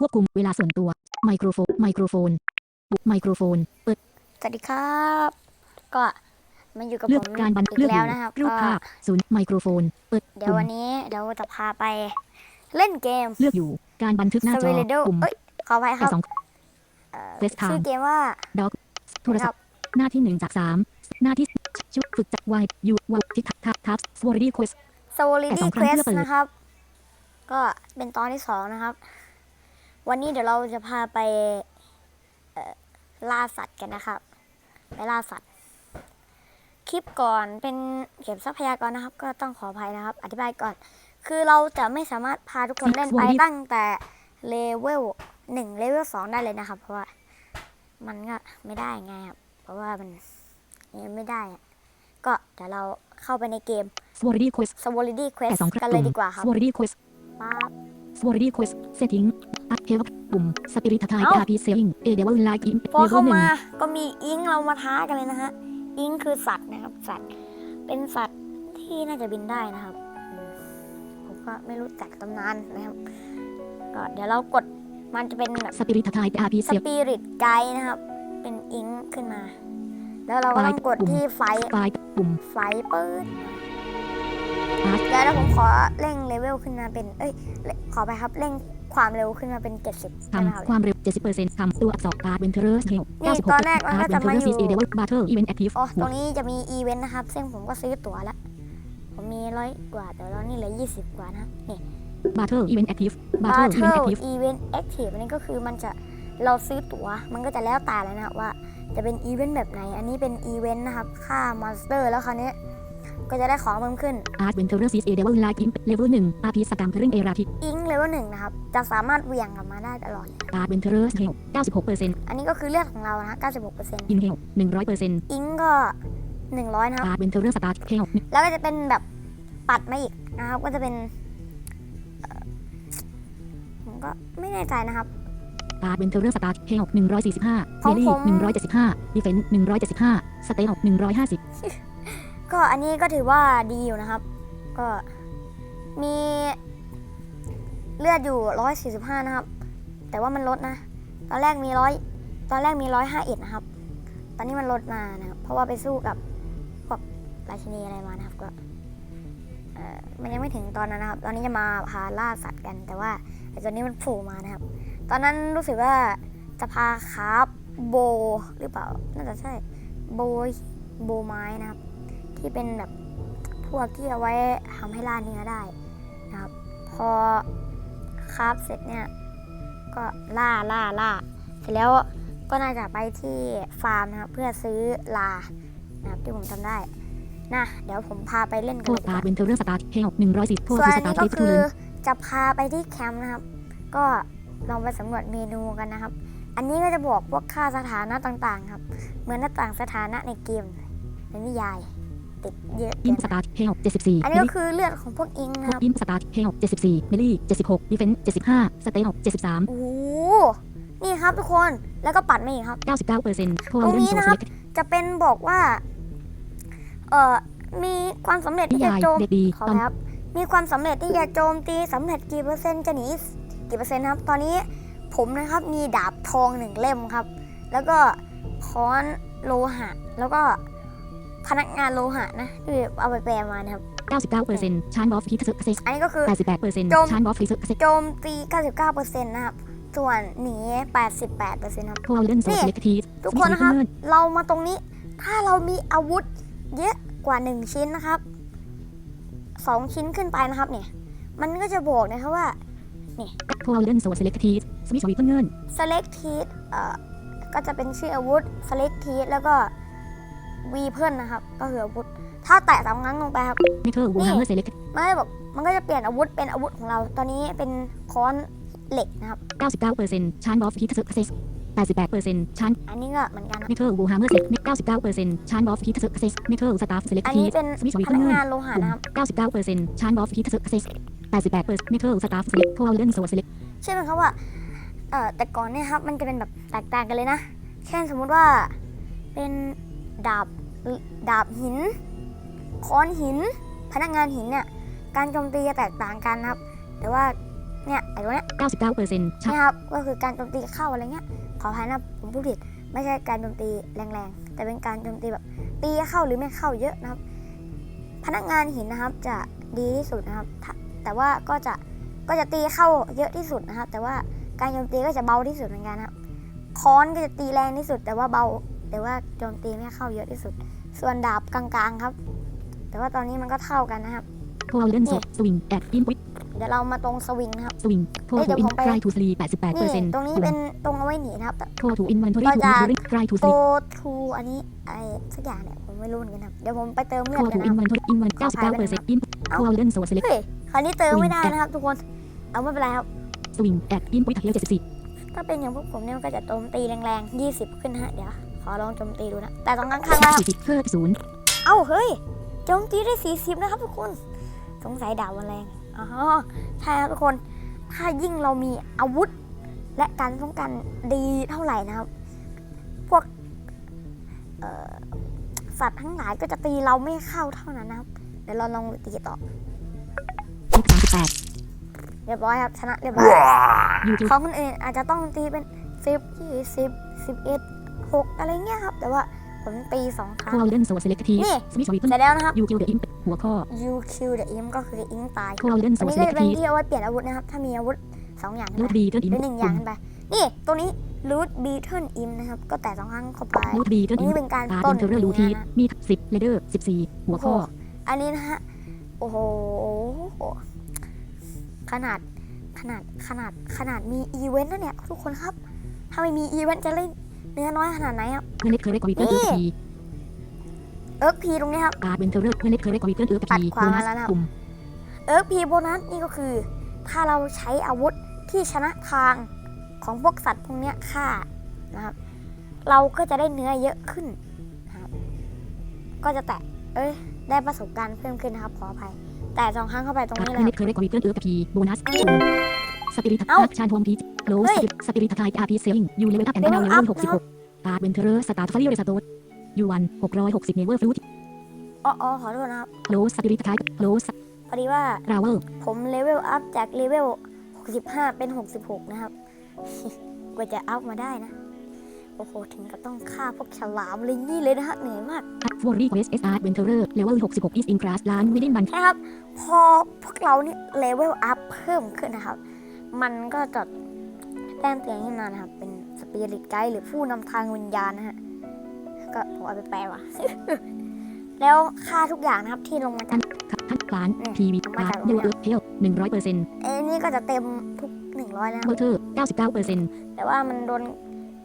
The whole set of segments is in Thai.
ควบคุมเวลาส่วนตัว ไมโครโฟน ไมโครโฟน ปุ่มไมโครโฟน เปิด สวัสดีครับ ก็มาอยู่กับเลืผอกมการบันอีเลือกกแล้วอยู่นะครับรูปก็ภาพศูนย์ไมโครโฟน เปิด เดี๋ยวปุ่มวันนี้เราจะพาไป เล่นเกม เลือกอยู่ การบันทึกหน้า s จ w อ i l d o ปุ่มเอ้ยขอไปคแต่รับสองเอ่อ FaceTime ชื่อเกมว่าด็อกโทรนะคศัรัพท์ หน้าที่หนึ่งจากสามหน้าที่ชุดฝึกจากวายยูวทิกทักทับทับสวอร์ดี้ควิส s w o l i แต่ d ส y องครั้ง Quest เพื่อเปิดนะครับ ก็เป็นตอนที่สองนะครับ วันนี้เดี๋ยวเราจะพาไปเอ่อล่าสัตว์กันนะครับ ไปล่าสัตว์ คลิปก่อนเป็นเก็บทรัพยากรนะครับ ก็ต้องขออภัยนะครับ อธิบายก่อน คือเราจะไม่สามารถพาทุกคนเล่นไปตั้งแต่เลเวลหนึ่งเลเวลสองได้เลยนะครับ เพราะว่ามันก็ไม่ได้ไงครับ เพราะว่ามันยังไม่ได้อะก็เดี๋ยวเราเข้าไปในเกมสวอร์ดี้ควิส s w o l i d y แต่ Quest สองครั้กันงเลยดีกว่าครับสวอร์ดี้ควิสป๊าบสวอร์ดี้ควิส เซตติ้งอัพเทลปุ่มสปิริตไทเอ้าอาร์พีเซลลิงเอเดเวลไลท์อินพอเลเวเข้าลหนึ่งมาก็มีอิงเรามาท้ากันเลยนะฮะ อิงคือสัตว์นะครับ สัตว์ เป็นสัตว์ที่น่าจะบินได้นะครับอืมผมก็ไม่รู้จักตำนานนะครับก็เดี๋ยวเรากดมันจะเป็นแบบ สปิริตไทอาร์พีสเซลปิริตไกด์นะครับ เป็นอิงขึ้นมา แล้วเราก็ต้องกดที่ไฟไฟล์ปุ่ม ไฟปืดอาร์ตแล้วเดี๋ยวผมขอเร่งเลเวลขึ้นมาเป็น เอ้ย ขอไปครับเร่ง ความเร็วขึ้นมาเป็น 70ใช่ไหมครับทำความเร็ว 70%ทำตัวอักษรอาร์ตเวนเทอร์สเฮลนี่ตอนแรกมันก็จะมาอยู่เอเดเวลบาร์เทอร์อีเวนต์แอคทีฟอ๋อตรงนี้จะมีอีเวนต์นะครับ ซึ่งผมก็ซื้อตั๋วแล้วผมมีร้อยกว่า แต่ว่านี่เหลือ 20 กว่านะครับนี่บาร์เทอร์อีเวนต์แอคทีฟบาร์เทอร์อีเวนต์แอ Battle คทีฟ Event Active อันนี้ก็คือมันจะเราซื้อตั๋วมันก็จะแล้วแต่เลยนะครับว่าจะเป็นอีเวนต์แบบไหน อันนี้เป็นอีเวนต์นะครับ ค่ามอนสเตอร์แล้วคราวนี้ ก็จะได้ของเพิ่มขึ้นอาร์ตเวนเทอร์ซีเอเดเวลไลท์อินเลเวลหนึ่งอาร์พีสกรรมเพลิงเอราทิอิงเลเวลหนึ่งนะครับ จะสามารถเหวี่ยงกลับมาได้ตลอดเลยอาร์ตเวนเทอร์สเฮล96%อันนี้ก็คือเลือดของเรานะ 96%อินเฮล100%อิงก็ 100 นะครับอาร์ตเวนเทอร์สตาร์ทเฮลแล้วก็จะเป็นแบบปัดมาอีกนะครับ ก็จะเป็นเอ่อผมก็ไม่แน่ใจนะครับอาร์ตเวนเทอร์สตาร์ทเฮล145ของเมลี่ผม175ดีเฟนส์175สเตล150 ก็อันนี้ก็ถือว่าดีอยู่นะครับ ก็มีเลือดอยู่ 145 นะครับ แต่ว่ามันลดนะ ตอนแรกมีร้อยตอนแรกมีร้อยห้าเอ็ดนะครับ ตอนนี้มันลดมานะครับ เพราะว่าไปสู้กับพวกราชินีอะไรมานะครับ ก็เออมันยังไม่ถึงตอนนั้นนะครับ ตอนนี้จะมาพาล่าสัตว์กัน แต่ว่าไอ้ตัวนี้มันโผล่มานะครับ ตอนนั้นรู้สึกว่าจะพาคาบโบหรือเปล่า น่าจะใช่ โบโบไม้นะครับ ที่เป็นแบบพวกที่เอาไว้ทำให้ล่าเนื้อได้นะครับ พอคราฟเสร็จเนี่ยก็ล่าล่าล่าเสร็จแล้วก็น่าจะไปที่ฟาร์มนะครับเพื่อซื้อลานะครับที่ผมทำได้นะเดี๋ยวผมพาไปเล่นโคกันเลยดีกอาร์ว่าตเวนเทอร์สตาร์ทเฮล110โคส่วนคืออัสนตานี้ร์ทก็เลสทูคือเลนจะพาไปที่แคมป์นะครับ ก็ลองไปสำรวจเมนูกันนะครับ อันนี้ก็จะบอกพวกค่าสถานะต่างๆ ครับ เหมือนหน้าต่างสถานะในเกมในนิยาย ติดเยอะอิเกินนสตาร์ทเฮล74อันนี้ก็คือเลือดของพวกอิงนะครับอินสตาร์ทเฮล74เมลี่76ดีเฟนส์75สเตล73โอ้โหนี่ครับทุกคนแล้วก็ปัดมาอีกครับ99%โคตรงเลนนี้โซนะเซครับเล็กจะเป็นบอกว่า เอ่อมีความสำเร็จนิที่จะยายโจมเด็กดีขอตอนครับ มีความสำเร็จที่จะโจมตีสำเร็จกี่เปอร์เซ็นต์จะหนีกี่เปอร์เซ็นต์ครับ ตอนนี้ผมนะครับมีดาบทองหนึ่งเล่มครับ แล้วก็ค้อนโลหะ แล้วก็ พนักงานโลหะนะที่เอาไปแปลมานะครับ99%ชานบอฟฮิตเซอร์เซสอันนี้ก็คือ88%โจมชานบอฟฮิตเซอร์เซสโจมตี99%นะครับส่วนหนี88%ครับโคเลนโซเซเล็กทีทุกคนนะครับ เรามาตรงนี้ ถ้าเรามีอาวุธเยอะกว่า 1 ชิ้นนะครับ 2 ชิ้นขึ้นไปนะครับเนี่ย มันก็จะบอกนะครับว่าโคเลนโซเซเล็กทีสวิชวิเงิน select teeth เอ่อ ก็จะเป็นชื่ออาวุธ select teeth แล้วก็ weapon นะครับ ก็คืออาวุธ ถ้าแตะสองครั้งลงไปครับเมเทอร์วูฮาร์เมอร์เซเล็กมันก็จะบอกมันก็จะเปลี่ยนอาวุธเป็นอาวุธของเรา ตอนนี้เป็นค้อนเหล็กนะครับ 99%ชานบอฟฮิตเซอร์เซส88%ชานอันนี้ก็เหมือนกันครับเมเทอร์วูฮาร์เมอร์เซ99%ชานบอฟฮิตเซอร์เซสเมเทอร์สตาฟเซเล็กอันทีนี้เป็นสวิชวิพเงินักนงานโลหะนะครับ 99%ชานบอฟฮิตเซอร์เซส88%เมเทอร์สตาฟเซเล็กโคเลนโซเซเล็กใช่ไหมครับว่าเอ่อแต่ก่อนเนี่ยครับมันจะเป็นแบบแตกต่างกันเลยนะ เช่นสมมุติว่าเป็น ดาบดาบหิน ค้อนหิน พนักงานหินเนี่ยการโจมตีจะแตกต่างกันนะครับ แต่ว่าเนี่ยไอ้ตัวเนี้ย99%ชัดนะครับก็คือการโจมตีเข้าอะไรเงี้ยขออภัยนะผมพูดผิดไม่ใช่การโจมตีแรงๆ แต่เป็นการโจมตีแบบตีเข้าหรือไม่เข้าเยอะนะครับ พนักงานหินนะครับจะดีที่สุดนะครับถ้าแต่ว่าก็จะก็จะตีเข้าเยอะที่สุดนะครับ แต่ว่าการโจมตีก็จะเบาที่สุดเหมือนกันนะครับค้อนก็จะตีแรงที่สุด แต่ว่าเบา แต่ว่าโจมตีไม่เข้าเยอะที่สุด ส่วนดาบกลางๆครับ แต่ว่าตอนนี้มันก็เท่ากันนะครับโทรเล่นสดสวิงแอดอินวิทเดี๋ยวเรามาตรงสวิงนะครับสวิงโทรเอ้ยเดี๋ทูยวอิผนมไปไกรทูสลีนี่88%ตรงนี้เป็นตรงเอาไว้หนีนะครับโทรทูอินวันทอรี่ก็ทูจะทูริไกรทูส go ลี to อันนี้ไอ้สักอย่างเนี่ยผมไม่รู้เหมือนกันครับเดี๋ยวผมไปเติมเลืโทอรดกัทูนอินนะวันทอรี่อินวัน99%อินโทรเล่นโซสเล็กเฮ้ยคราวนี้เติมไม่ได้นะครับทุกคนเอาไม่เป็นไรครับสวิงแอดอินวิทเทีย74ถ้าเป็นอย่างพวกผมเนี่ยมันก็จะโจมตีแรงๆ20ขึ้นนะฮะเดี๋ยว ขอลองโจมตีดูนะ แต่ตรงข้างๆแล้วครับ40เพิ่มศูนย์เอ้าเฮ้ยโจมตีได้40นะครับทุกคน สงสัยดาบมันแรงอ๋อใช่ครับทุกคน ถ้ายิ่งเรามีอาวุธ และการป้องกันดีเท่าไหร่นะครับ พวกเอ่อสัตว์ทั้งหลายก็จะตีเราไม่เข้าเท่านั้นนะครับ เดี๋ยวเราลองตีต่อเลข38เรียบร้อยครับชนะเรียบร้อยยูทูบของคนอื่นอาจจะต้องตีเป็นสิบยี่สิบสิบเอ็ด หกอะไรเงี้ยครับ แต่ว่าผมตีสองครั้โทงรเล่นโซสเล็กทีนี่สวิตช์วิปเสร็จแล้วนะครับยูคิวเดอะอินหัวข้อ you kill the imp ก็คือ imp ตายโทรเล่นโซอันนี้สก็เล็กจะเป็นทีที่เอาไว้เปลี่ยนอาวุธนะครับ ถ้ามีอาวุธสองอย่างขึ้นลูไปดบีเทิร์นอินหรือหนึ่งอย่างขึ้นไป นี่ ตัวนี้ root beetle imp นะครับ ก็แต่สองครั้งเข้าไปลูดบีเทิร์นอันอินนี้เป็นการอาร์ต้เดนนเทอร์เรอร์ลูทีมี10เลเดอร์14หัวข้อ อันนี้นะฮะ โอ้โห ขนาด ขนาด ขนาด ขนาดมีอีเวนต์นะเนี่ย ทุกคนครับ ถ้าไม่มีอีเวนต์จะเล่น เนื้อน้อยขนาดไหนครับเมื่อเน็ตเคอร์เรกวิเตอร์เออร์พีเอิร์กพีตรงนี้ครับอาร์เวนเทอร์เรอร์เมื่อเน็ตเคอร์เรกวิเตอร์เออร์ปัดพีขวาโบนัสแล้วนะครับกลุ่มเอิร์กพีโบนัสนี่ก็คือ ถ้าเราใช้อาวุธที่ชนะทางของพวกสัตว์พวกเนี้ยฆ่านะครับเราก็จะได้เนื้อเยอะขึ้นนะครับก็จะแตะเอ้ยได้ประสบการณ์เพิ่มขึ้นนะครับขออภัยแต่สองครั้งเข้าไปตรงอาร์นี้เมื่เลอยเน็ตเคอร์เรกวิเตอร์เออร์พีโบนัสกลุ่ม สปิริตเอ้าชานโฮมพีโลเฮ้ยสปิริตไทอาร์พีเซลลิงยูเลเวลอัพแอนด์ดาว Level เลเว up ล66อาร์เวนเทอร์เรอร์สตาร์ทฟาริโอเรสโตดยูวัน660เนเวอร์ฟลูตอ๋ออ๋อขอโทษนะครับโลสปิริตไทโลสพอดีว่าราเวลผมเลเวลอัพจากเลเวล65 เป็น 66 นะครับ กว่าจะอัพมาได้นะ โอ้โห ถึงกับต้องฆ่าพวกฉลามลิงนี่เลยนะฮะ เหนื่อยมากฟอร์รี่เควสเอสอาร์เวนเทอร์เรอร์เลเวล66 is in class ล้านวิดินบันนะครับ พอพวกเราเนี่ยเลเวลอัพเพิ่มขึ้นนะครับ มันก็จะแจ้งเตือนขึ้นมานะครับ เป็นสปิริตไกด์หรือผู้นำทางวิญญาณนะฮะ ก็ผมเอาไปแปลว่ะ แล้วค่าทุกอย่างนะครับที่ลงมาจากขั้นล้านอืมพีวีมาอาร์เดลเออร์เทล100เปอร์เซ็นต์เอ้นี่ก็จะเต็มทุก100แล้วเบอร์เทอร์99เก้าเปอร์เซ็นต์แต่ว่ามันโดน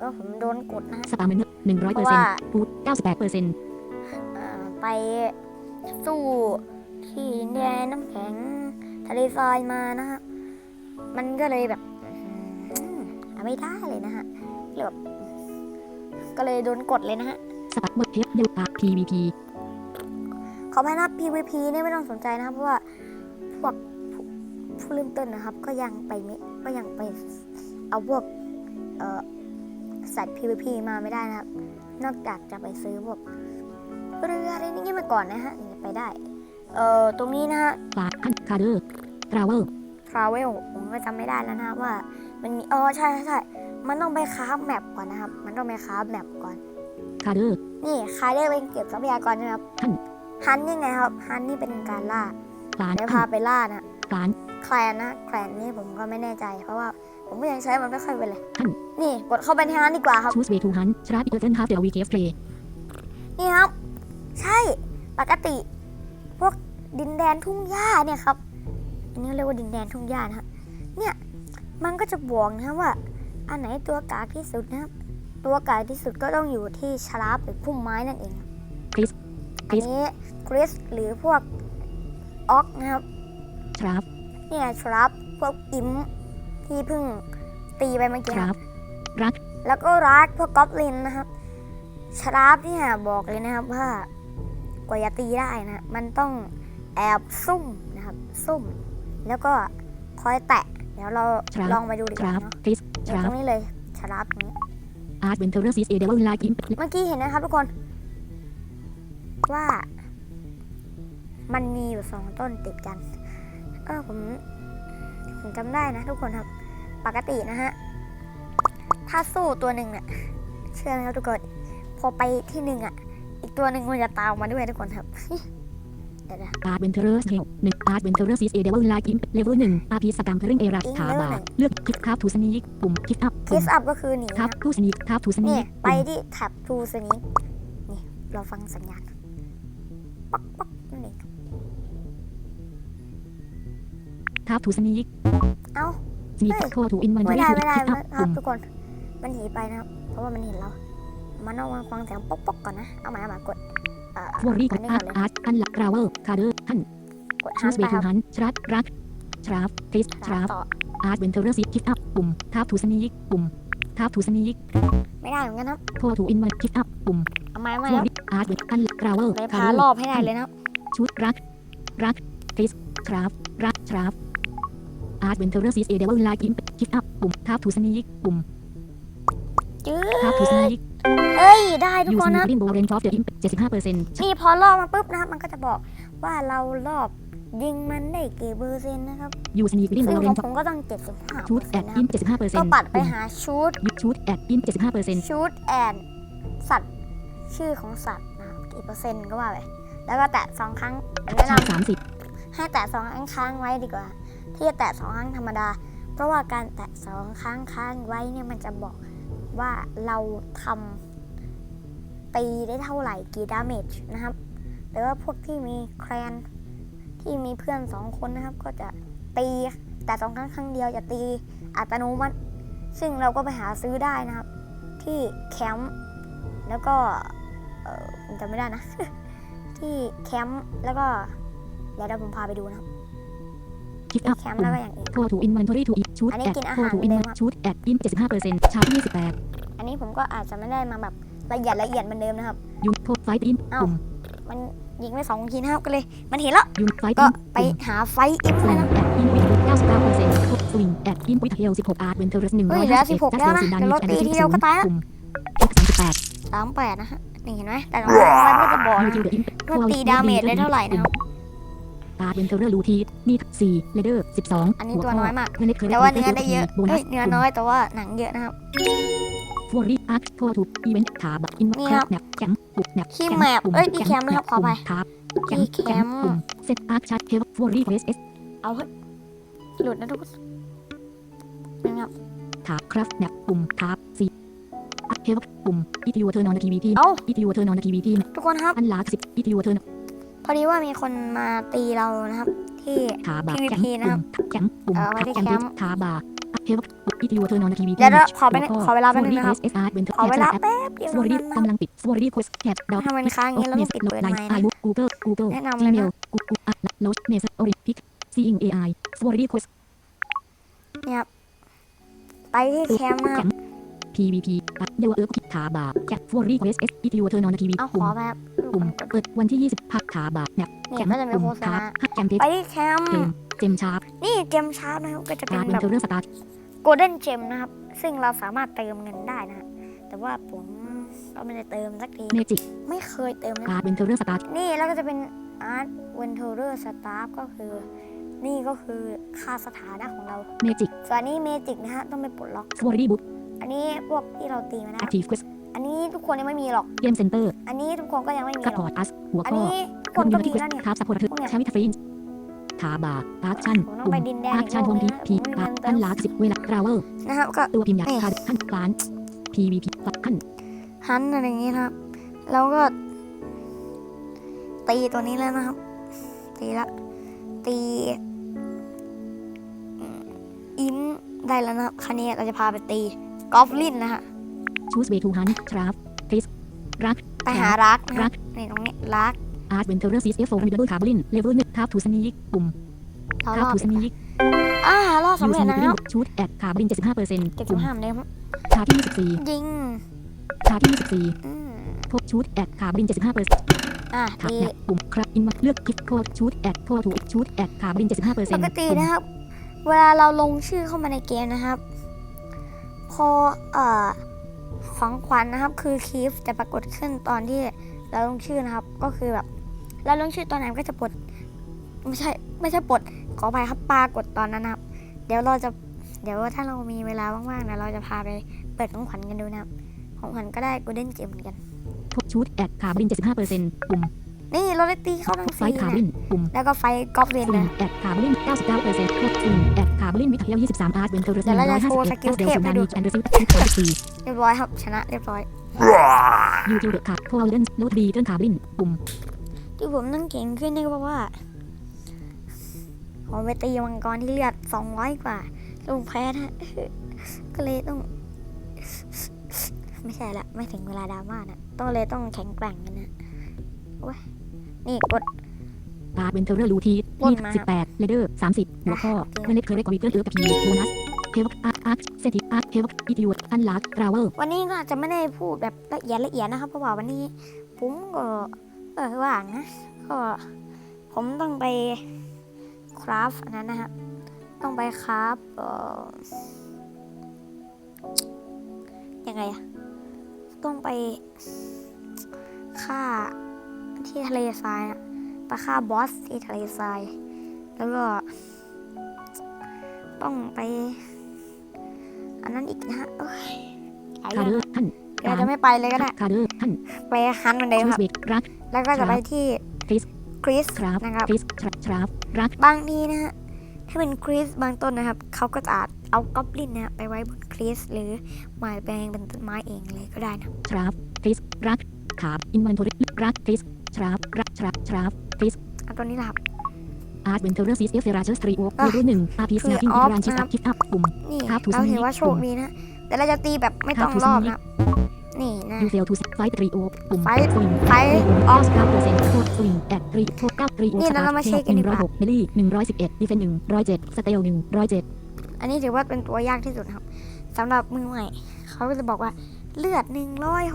ก็ผมโดนกดนะสตาร์เมนเนอร์100เพเปอราะร์เซ็นว่าต์ฟูด98เปอร์เซ็นต์ไปสู้ที่ดินแดนน้ำแข็งทะเลทรายมานะฮะ มันก็เลยแบบอื้อหือเอาไม่ได้เลยนะฮะเลยแบบก็เลยโดนกดเลยนะฮะสตาร์เบอร์เทลเดลอาร์พีวีพีขอพายนะ PVP เนี่ยไม่ต้องสนใจนะครับ เพราะว่าพวกผู้ผู้เริ่มต้นนะครับ ก็ยังไปไม่ก็ยังไปเอาพวกเอ่อสัตว์ PVP มาไม่ได้นะครับ นอกจากจะไปซื้อพวกเรืออะไรนี่มาก่อนนะฮะถึงจะไปได้ เอ่อ ตรงนี้นะฮะคลาขั้นคาร์เดอร์ทราเวล Travel ผม ก็จำไม่ได้แล้วนะว่า มันมีอ๋อใช่ใช่ใช่มันต้องไปคราฟแมปก่อนนะครับ มันต้องไปคราฟแมปก่อนคาร์เดอร์นี่คายได้เป็นเก็บทรัพยากรนะครับฮันฮันนี่ไงครับฮันนี่เป็นการล่าคลานเดี๋ยวพาไปล่านะคลานแคลนนะแคลนนี่ผมก็ไม่แน่ใจ เพราะว่าผมก็ยังใช้มันไม่ค่อยเป็นเลยฮันนี่กดเข้าไปในฮันดีกว่าครับชูสเวทูฮันชราร์ดเออร์เซนฮาร์เดลวีเคฟเพลย์นี่ครับ ใช่ปกติ พวกดินแดนทุ่งหญ้าเนี่ยครับอันนี้เรียกว่าดินแดนทุ่งหญ้านะครับเนี่ย มันก็จะบอกนะครับว่า อันไหนตัวกากที่สุดนะครับ ตัวกากที่สุดก็ต้องอยู่ที่ชลาบหรือพุ่มไม้นั่นเองครับคริสอันนี้คริสหรือพวกออกนะครับชราฟเนี่ยชลาบพวกอิมที่เพิ่งตีไปเมื่อชกี้ราคฟรับ รัก แล้วก็รักพวกกอบลินนะครับชราฟเนี่ยบอกเลยนะครับว่ากว่าจะตีได้นะ มันต้องแอบซุ่มนะครับ ซุ่ม แล้วก็คอยแตะเดี๋ยวเราลองไปดูดีชกว่าราฟเนาะคริสชเดี๋ยวราตฟรงนี้เลยชราฟตรงนี้อาร์ตเวนเทอร์เรอร์ซีสเอเดลไลท์อิมเมื่อกี้เห็นนะครับทุกคน ว่า มันมีอยู่สองต้นติดกัน เออผมผมผมจำได้นะทุกคนครับ ปกตินะฮะ ถ้าสู้ตัวหนึ่งเนี่ยเชื่อไหมครับทุกคน พอไปที่หนึ่งอะ อีกตัวหนึ่งมันจะตามมาด้วยทุกคนครับเดี๋ยวนะ อาร์ตเวนเทอร์สเฮลหนึ่งอาร์ตเวนเทอร์สซีเอเดเวลไลกิมเลเวลหนึ่งอาร์พีสกัมเพริงเอราถาบาเลือกคิดครับทูสนีกปุ่มคิดอัพคิสอัพก็คือหนีครันะบทูสนีกครับทูสนีนี่กไปที่แท็บทูสนี้นี่เราฟังสัญญาณป๊อกป๊อกนั่นเองครับทูสนีกเอ้าสนีกโททูอินวันไม่รีได้ทูไม่ได้คิดอัพครัปุ่บมทุกคน มันหนีไปนะครับ เพราะว่ามันเห็นเรา มันต้องมาฟังเสียงป๊อกป๊อกก่อนนะ เอาใหม่เอาใหม่กดเอ่อ วอรี่กอัดนอาร์อาร์ตอันลักกราวเวอร์คาร์เดอร์ฮันชูสเวทูรับฮันชรัดรักชราฟคริสชราฟอาร์ตเวนเทอร์ซีคิดอัพปุ่มทับทูสนีกปุ่มทับทูสนีกไม่ได้เหมือนกันครับโททูอินวันคิดอัพปุ่มเอาใหม่เอาใหม่วอครับอาร์ตเวนอันลักกราวเวอร์คาร์เดอรอบให้ได้เลยนะชุดรักรักคริสชราฟรักชราฟอาร์ตเวนเทอร์ซีเอเดเวลไลกิมคิดอัพปุ่มทับทูสนีกปุ่มจื้อทับทูสนีก เฮ้ยได้ทุกยูคสนนีนะกรินโบเรนฟอฟเดอะอิมเจ็ดสิบห้าเปอร์เซ็นต์นี่พอรอบมาปุ๊บนะครับมันก็จะบอกว่าเรารอบยิงมันได้กี่เปอร์เซ็นต์นะครับยูสนีกรินซึ่โบงเรขอนงฟอผมก็ต้อง 75ชุดแอดนะคอิรับนเจ็ดสิบห้าเปอร์เซ็นก็ปัดไปหาชุดชุดแอดอินเจ็ดสิบห้าเปอร์เซ็นต์ชุดแอนสัตว์ ชื่อของสัตว์นะครับกี่เปอร์เซ็นต์ก็ว่าไปแล้วก็แตะสองครั้งแนะนชาร์จสามสิบำให้แตะสองครั้งค้างไว้ดีกว่า ที่จะแตะสองครั้งธรรมดา เพราะว่าการแตะสองครั้งค้างไว้เนี่ยมันจะบอกว่าเราทำ ตีได้เท่าไหร่กี่ดาเมจนะครับหรือว่าพวกที่มีแคลนที่มีเพื่อนสองคนนะครับ ก็จะตีแต่สองครั้งครั้งเดียวจะตีอัตโนมัติ ซึ่งเราก็ไปหาซื้อได้นะครับ ที่แคมป์แล้วก็เออผมจำไม่ได้นะ ที่แคมป์แล้วก็เดี๋ยวเดี๋ยวผมพาไปดูนะครับคิดอัที่พแคมป์แล้วก็อย่างอื่นโททูอินวันทอรี่ทูอีชุดอันนี้แอดกินอาโทหารทูอินเดิวัมนอะชุดแอดอินเจ็ดสิบห้าเปอร์เซ็นต์ชาร์จยี่สิบแปดอันนี้ผมก็อาจจะไม่ได้มาแบบ ละเอียดละเอียดเหมือนเดิมนะครับ ยุนโทไฟอินอ้าว ปุ่มมันยิงไปสองทีนะครับก็เลย มันเห็นแล้ว ยุนไฟก็อินไปหาไฟอินสเลวิยงนะ แอดอินวิดเก้าสิบเก้าเปอร์เซ็นต์สวิงแอดอินวิดเฮลสิบหกอาร์ตเวนเทอร์สหนึ่งเฮ้ร้อยยเหลือห้าสิบ16แล้วนะเดี๋ยวรถตีทีเดียวก็ตายแล้วปุ่มสามสิบแปดสามแปดนะฮะนี่เห็นไหมแต่ตรงนี้มันก็จะบอกยูนะทิวเดอะอินว่าตีดาเมจได้เท่าไหร่นะครับอาร์ตเวนเทอร์ลูทีนี่สี่เลเดอร์สิบสองอันนี้ตัวน้อยมาก เนเคแต่ว่าเนื้อได้เยอะโบนัเอ้สยเนื้อน้อยแต่ว่าหนังเยอะนะครับ ฟอรี่อาร์ตโททูอีเวนต์ถาบัอินนี่แคครับแนบแคมปุกแนบที่แมปเอ้ยที่แคมป์นะครับขอไปทับที่แคมป์ปุ่มเซตอาร์ตชาร์จเทปฟอรี่เวสเอสเอาเฮ้ยหลุดนะทุกคนนะครับทับครับแนบปุ่มทับสี่เทปปุ่มอีทีวเทอร์นอนทีวีทีเอ้าอีทีวเทอร์นอนทีวีทีทุกคนครับอันลาสิบอีทีวเทอร์พอดีว่ามีคนมาตีเรานะครับที่ถาบา PVP นะครับแคมปุ่มเอาไว้ที่แคมแคมป์ถาบา เทปอีทีวเทอร์นอนทีวีทีเดี๋ยวๆขอไปขอเวลาแป๊บนึงนะครับเอสอาร์เวนเทอร์ขอเวลาแป๊บเดียวสวอรี่นะคกำลังปิดสวอรี่โคสแคปดาวถ้ามันค้างอย่างนี้เราต้องปิดเปิดไลใหม่น์ไอนะบุ๊กกูเกิลกูเกิลแนะนำจีเลยเมนะลกูกูอัดโลสเมสออริพิกซีอิงเอไอสวอรี่โคสไปที่แคมป์นะครับพีวีพีอัดเดวเอิร์กถาบาแคปสวอรี่โคสเอสอีทีวเทอร์นอนทีวีเอาขปุ่อมแบบปุ่มเปิดวันที่ 20พักถาบาแนบนี่แคมก็จะมีปุ่มโฆษทัณาบฮักแคมเพสไปที่แคมป์เจมเจมชาร์ปนี่เจมชาร์ปนะครับก็จะเป็นอาร์ตเวนแบบเทอร์สตาร์ โกลเด้นเจมนะครับ ซึ่งเราสามารถเติมเงินได้นะฮะแต่ว่าผมก็ไม่ได้เติมสักทีเมจิกไม่เคยเติมนะอาร์ตเวนเทอร์สตาร์นี่แล้วก็จะเป็นอาร์ตเวนเทอร์สตาฟก็คือนี่ก็คือค่าสถานะของเราเมจิกส่วนอันนี้เมจิกนะฮะต้องไปปลดล็อกสวอรี่บุ๊กอันนี้พวกที่เราตีมานะแอคครับทีฟเควสอันนี้ทุกคนยังไม่มีหรอกเกมเซ็นเตอร์อันนี้ทุกคนก็ยังไม่มีซัพหพรออกร์ตอัสหัวอันข้อนี้ทุกคคนนก็ยูนิมีเควสแล้วเนี่ยทับซัพพอร์ตพวกเนี่ยใช้วิตาฟิน ถาบาอาร์ชั่นผมต้องปุ่ไปมดินแดงอาร์อีกชั่นรโฮอบมนึพีงนะพีผมไม่อามีร์เงินเติอันมลาสิบเวลาทราเวลนะครับก็ตัวพิมพ์ยักนี่ษ์คันขั้นล้าน PVP ขั้นฮันอะไรอย่างงี้นะครับ แล้วก็ ตีตัวนี้แล้วนะครับ ตีละ ตีอืมอินได้แล้วนะครับคันนี้เราจะพาไปตีกอล์ฟลินนะฮะชูสเวทูฮันทราฟคริสรักไปหารักนะครัรับกนี่ตรงนี้รัก อาร์ตเวนเทอร์ซีเอฟโฟมิดเดิลคาร์บลินเลเวลหนึ่งทับทูสนีกปุ่มเราทัรบอดทูสนีกอ่ารอดสำเร็จนะครับชุดแอดคาร์บลินเจ็ดสิบห้าเปอร์เซ็นต์เจ็ดสิปุ่บมห้าเหมือนเดิมครับชาร์จที่ยี่สิบสี่ยิงชาร์จที่ยี่สิบสี่อืมพบชุดแอดคาร์บลินเจ็ดสิบห้าเปอร์เซ็นต์อะทับตีแนบปุ่มครับอินมาเลือกคลิกโค้ดชุดแอดโค้ดถูกชุดแอดคาร์บลินเจ็ดสิบห้าเปอร์เซ็ปนต์กตินะครับ เวลาเราลงชื่อเข้ามาในเกมนะครับ พอเอ่อของขวัญนะครับคือคีฟจะปรากฏขึ้นตอนที่เราลงชื่อนะครับ ก็คือแบบ เราลงชื่อตอนไหนมันก็จะปลดไม่ใช่ไม่ใช่ปลดขอไปครับปรากฏตอนนั้นนะครับ เดี๋ยวเราจะเดี๋ยวถ้าเรามีเวลาว่างๆนะเราจะพาไปเปิดของขวัญกันดูนะครับของขวัญก็ได้กูเด้นเกมเหมือนกันทุกชุดแอดคาร์บิน75%ปุ่มนี่เราได้ตีเข้าทั้งไฟสี่คาร์บินะนปุ่มแล้วก็ไฟกอล์ฟเลนสวินะงแอดคาร์บิน99%ทุกสวิงแอดคาร์บินวิทยา23อาร์ตเวนเทอร์เรสเดี๋ยวเราจะโชว์สกิล151เดลเทพซูให้นาดูนีแอนเดอร์ซิลที่34เรียบร้อยครับชนะเรียบร้อยยูทิลเดอะคาร์พอลเดนโนดบีเทิร์นคาร์บินปุ่ม ที่ผมต้องเก่งขึ้นนี่ก็เพราะว่าผมไปตีมังกรที่เลือด200กว่าลงแพ้นะก็เลยต้อง ไม่ใช่ละไม่ถึงเวลาดราม่านะต้องเลยต้องแข็งแกร่งกันนะโอ้ยนี่กดอาร์ตเวนเทอร์ลูทีวนที่มา18เลเดอร์30หัวข้อโอเคเวเนตเคอร์เรกวิเตอร์เออร์กับพีโบนัสเทวอาร์อาร์เซติอาร์เทวอิทิวอันลาร์ทราเวลวันนี้ก็อาจจะไม่ได้พูดแบบละเอียดละเอียดนะครับเพราะว่าวันนี้ผมก็เออว่างนะ ก็ผมต้องไปคราฟอันนั้นนะฮะ ต้องไปคราฟเอ่อยังไงอะต้องไปฆ่าที่ทะเลทรายอะไปฆ่าบอสที่ทะเลทราย แล้วก็ต้องไปอันนั้นอีกนะฮะเอ้ยหลายอคาย่างเดอร์ท่านเดี๋ยวจะไม่ไปเลยก็ได้คาเดอร์ท่านไปฮันเหมือนเดิมชูคสรับเบกรัก แล้วก็จะไปที่คริสคริสครับนะครับคริสทรัทราฟรักบางทีนะฮะถ้าเป็นคริสบางต้นนะครับเขาก็จะอาจเอากอบลินนะฮะไปไว้บนคริสหรือหมายแปลงเป็นต้นไม้เองเลยก็ได้นะทราฟคริสรักขาบอินวันทอริรักคริสทราฟรักทราฟทราฟคริสเอาตัวนี้แหละครับอาร์ตเวนเทอร์ซีสเอฟเฟราเชอร์สตรีโออะเลเวลหนึ่งอาร์พีสนาพิงคืออิ off รันชิสนะครัอับพคิดอัพปุ่มนี่ครับเราถือว่าโชคดีนะ แต่เราจะตีแบบไม่ต้องรอบนะครับ นี่นะยูเฟลทูไฟตรีโอปุ่ม Fight สวิงไฟออฟเก้าเปอร์เซ็นต์โทษสวิงแอดรีโทษเก้าตรีโอนี่เรามาเช็คกันหดีนึ่งกร้อว่ายหกเมลี่หนึ่งร้อยสิบเอ็ดดีเฟนหนึ่งร้อยเจ็ดสเตลหนึ่งร้อยเจ็ดอันนี้ถือว่าเป็นตัวยากที่สุดครับสำหรับมือใหม่เขาก็จะบอกว่าเลือด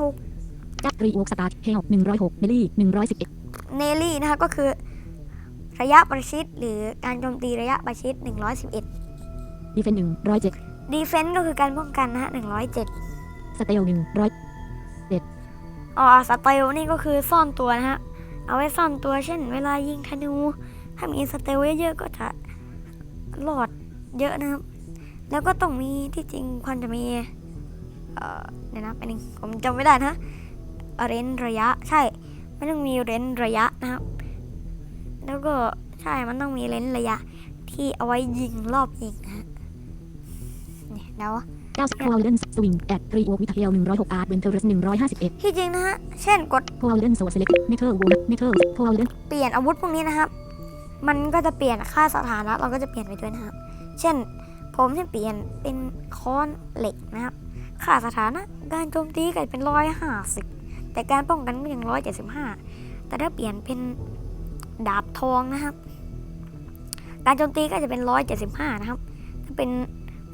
106จักรีโอสตาร์ทเฮลหนึ่งร้อยหกเมลี่หนึ่งร้อยสิบเอ็ดเนลี่นะคะก็คือ ระยะประชิดหรือการโจมตีระยะประชิด111ดีเฟนหนึ่งร้อยเจ็ดดีเฟนต์ก็คือการป้องกันนะฮะ107สเตลหนึ่งร้อย อ๋อสเตลนี่ก็คือซ่อนตัวนะฮะ เอาไว้ซ่อนตัวเช่น เวลายิงธนู ถ้ามีสเตลเยอะๆก็จะหลอดเยอะนะครับ แล้วก็ต้องมีที่จริงควรจะมี เอ่อเดี๋ยวนะเป็นงผมจำไม่ได้นะเรนระยะใช่ไม่ต้องมีเรนระยะนะครับ แล้วก็ใช่มันต้องมีเลนระยะที่เอาไว้ยิงรอบยิงนะ เนี่ยแล้วเก้าสิบพอลเดนสวิงแอดรีโอวิทเทลหนึ่งร้อยหกอาร์ตเวนเทอร์หนึ่งร้อยห้าสิบเอ็ดที่จริงนะฮะ เช่นกดพอลเดนโซเซเล็กเมเทอร์วงเมเทอร์พอลเดนเปลี่ยนอาวุธพวกนี้นะครับ มันก็จะเปลี่ยนค่าสถานะเราก็จะเปลี่ยนไปด้วยนะครับ เช่น ผมจะเปลี่ยนเป็นค้อนเหล็กนะครับ ค่าสถานะการโจมตีก็จะเป็นร้อยห้าสิบแต่การป้องกันก็ยังร้อยเจ็ดสิบห้าแต่ถ้าเปลี่ยนเป็นดาบทองนะครับ การโจมตีก็จะเป็นร้อยเจ็ดสิบห้านะครับ ถ้าเป็น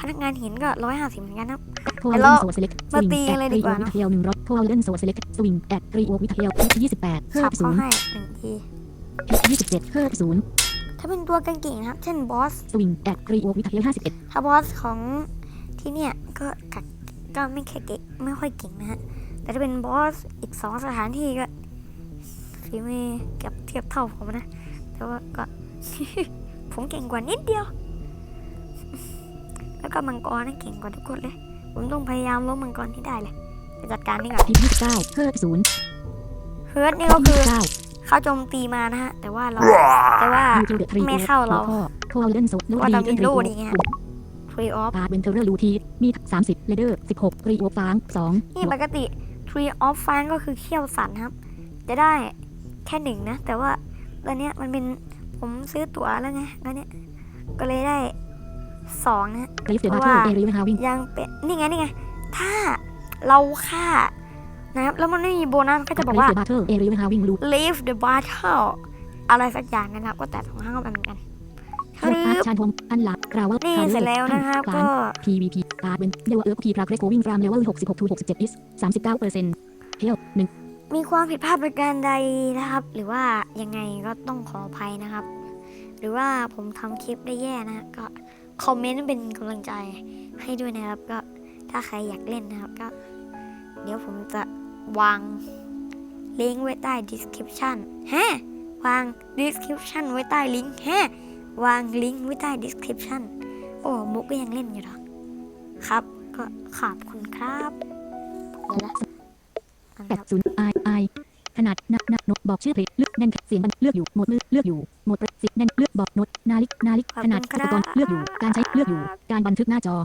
พนักงานหินก็ร้อยห้าสิบเหมือนกันนะครับพอลเดี๋เดยวนเราโซเซเล็กสมาวิงตีแอกันดเลยดีรีกโอว่าวิเนอะทเทลหนึ่งร้อยพอลเดนโซเซเล็กสวิงแอดรีโอวิทเทลที่ยี่สิบแปดเพิ่ขัมบศูเขานย์ให้หนึ่งทียี่สิบเจ็ดเพิ่มศูนย์ถ้าเป็นตัวกันเก่งนะครับ เช่นบอสสวิงแอดรีโอวิทเทลห้าสิบเอ็ดถ้าบอสของที่เนี่ยก็กัดก็ไม่แค่เก่งไม่ค่อยเก่งนะฮะ แต่ถ้าเป็นบอสอีกสองสถานที่ก็ฝีมือเกับเทียบเท่าผมนะ แต่ว่าก็ผมเก่งกว่านิดเดียว แล้วก็มังกรนั่นเก่งกว่าทุกคนเลย ผมต้องพยายามล้มมังกรที่ได้เลยไปจัดการนี่ก่อนที่ยี่สิบเก้าเพิ่มศูนย์เฮิร์ตนี่ก็ที่คือยี่สิบเก้าเขาโจมตีมานะฮะ แต่ว่าเราแต่ว่ายูทิลเดอะทรีโอไม่เข้าเราพอลเดนโซโนว่าดีเรามีเทนรีลูโอกดีไงฮะฟรีออฟอาร์ตเวนเทอร์ลูทีมีสามสิบเลเดอร์สิบหกรีโอฟางสองนี่ปกติ Tree of Fun ก็คือเขี้ยวสันครับ จะได้แค่หนึ่งนะ แต่ว่าตอนเนี้ยมันเป็นผมซื้อตั๋วแล้วไงแล้วเนี้ยก็เลยได้ สองนะรีฟเดอะเพบัตราะเตอว่าร์เอริวฮาวิงยังเป็นนี่ไงนี่ไง ถ้าเราฆ่านะครับแล้วมันไม่มีโบนัสก็จะบอกว่ารีฟเดอะบัตเตอร์เอริวฮาวิงลู leave the battle อะไรสักอย่างนะครับ ก็แต่ของห้างก็เป็นเหมือนกันเพิ่มอาร์ชานทงอันลักกราวเวอร์นี่เสร็จแล้วนะครับก็ PVP อาร์ตเวนเดวเอิร์กพีพลักเรโกวิ่งฟรามเลเวลหกสิบหกทูหกสิบเจ็ดอิสสามสิบเก้าเปอร์เซ็นต์เฮลหนึ่งมีความผิดพลาดประการใดนะครับ หรือว่ายังไงก็ต้องขออภัยนะครับ หรือว่าผมทำคลิปได้แย่นะก็ คอมเมนต์เป็นกำลังใจให้ด้วยนะครับ ก็ถ้าใครอยากเล่นนะครับก็ เดี๋ยวผมจะวางลิงก์ไว้ใต้ description ฮะวาง description ไว้ใต้ลิงก์ฮะวางลิงก์ไว้ใต้ description โอ้มุกก็ยังเล่นอยู่หรอครับก็ขอบคุณครับเดี๋ยวนะแปดศูนย์ไอไอ ขนาดนักนักนตบอกชื่อเพลงเลือกแน่นเสียงเลือกอยู่หมดมือเลือกอยู่หมดประสิทธิ์แน่นเลือกบอกนดนาฬิกนาฬิกขนาดอุปกรณ์เลือกอยู่การใช้เลือกอยู่การบันทึกหน้าจอ